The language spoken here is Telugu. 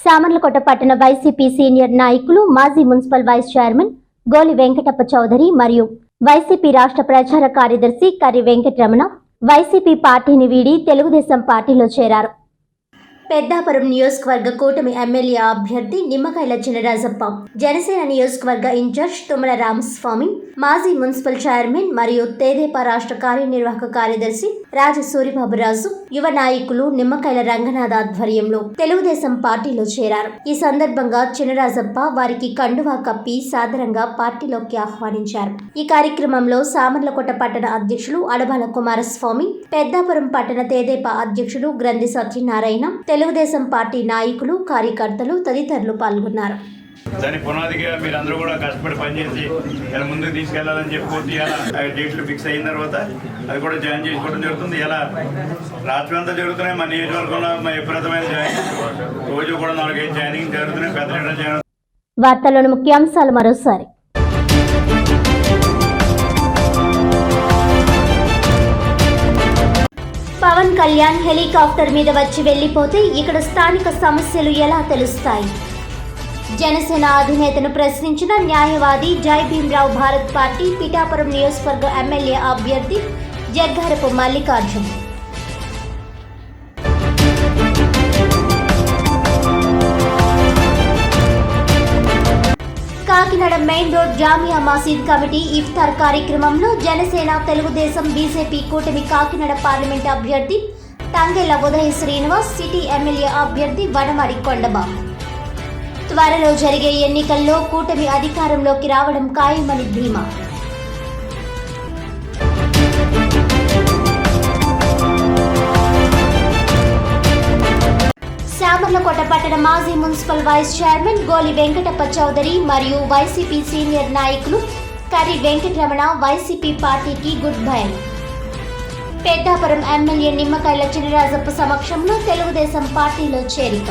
సామర్లకోట పట్టణ వైసీపీ సీనియర్ నాయకులు మాజీ మున్సిపల్ వైస్ చైర్మన్ గోలి వెంకటప్ప చౌదరి మరియు వైసీపీ రాష్ట్ర ప్రచార కార్యదర్శి కర్రి వెంకటరమణ వైసీపీ పార్టీని వీడి తెలుగుదేశం పార్టీలో చేరారు. పెద్దాపురం నియోజకవర్గ కూటమి ఎమ్మెల్యే అభ్యర్థి నిమ్మకాయల చినరాజప్ప జనసేన నియోజకవర్గ ఇన్ఛార్జ్ తుమ్మల రామస్వామి మాజీ మున్సిపల్ చైర్మన్ మరియు తేదేపా రాష్ట్ర కార్యనిర్వాహక కార్యదర్శి రాజ సూరిబాబురాజు యువ నాయకులు నిమ్మకాయల రంగనాథ్ ఆధ్వర్యంలో తెలుగుదేశం పార్టీలో చేరారు. ఈ సందర్భంగా చినరాజప్ప వారికి కండువా కప్పి సాదరంగా పార్టీలోకి ఆహ్వానించారు. ఈ కార్యక్రమంలో సామర్లకోట పట్టణ అధ్యక్షులు అడబాల కుమారస్వామి పెద్దాపురం పట్టణ తేదేపా అధ్యక్షులు గ్రంథి సత్యనారాయణ తెలుగుదేశం పార్టీ నాయకులు కార్యకర్తలు తదితరులు పాల్గొన్నారు. దాని పునాదిగా మీరు అందరూ కూడా కష్టపడి పనిచేసి ఇలా ముందుకు తీసుకెళ్ళాలని చెప్పి ఇలా డేట్లు ఫిక్స్ అయిన తర్వాత అది కూడా జాయిన్ చేసుకోవడం జరుగుతుంది. ఇలా రాత్రి అంతా జరుగుతున్నాయి. మా నియోజకవర్గంలో మా విపరీతమైన జాయిన్ రోజు కూడా నాలుగైదు జాయినింగ్ జరుగుతున్నాయి. పెద్ద జాయిన్ వార్తల్లోని ముఖ్యాంశాలు మరోసారి. పవన్ కళ్యాణ్ హెలికాప్టర్ మీద వచ్చి వెళ్ళిపోతే ఇక్కడ స్థానిక సమస్యలు ఎలా తెలుస్తాయి? జనసేన అధినేతను ప్రశ్నించిన న్యాయవాది జై భీమ్రావు భారత్ పార్టీ పిఠాపురం నియోజకవర్గ ఎమ్మెల్యే అభ్యర్థి Jaggarapu Mallikarjun. Kakinada main road Jamia Masjid committee ఇఫ్తార్ కార్యక్రమంలో జనసేన తెలుగుదేశం బీజేపీ కూటమి కాకినాడ పార్లమెంట్ అభ్యర్థి తంగెల ఉదయ శ్రీనివాస్ సిటీ ఎమ్మెల్యే అభ్యర్థి వనమడి కొండబాబు. త్వరలో జరిగే ఎన్నికల్లో కూటమి అధికారంలోకి రావడం ఖాయమని ధీమా. శామర్లకోట పట్టణ మాజీ మున్సిపల్ వైస్ చైర్మన్ గోలి వెంకటప్ప చౌదరి మరియు వైసీపీ సీనియర్ నాయకులు కరి వెంకటరమణ వైసీపీ పార్టీకి good bye. Peddapuram MLA Nimmakayala Chinarajappa సమక్షంలో తెలుగుదేశం పార్టీలో చేరిక.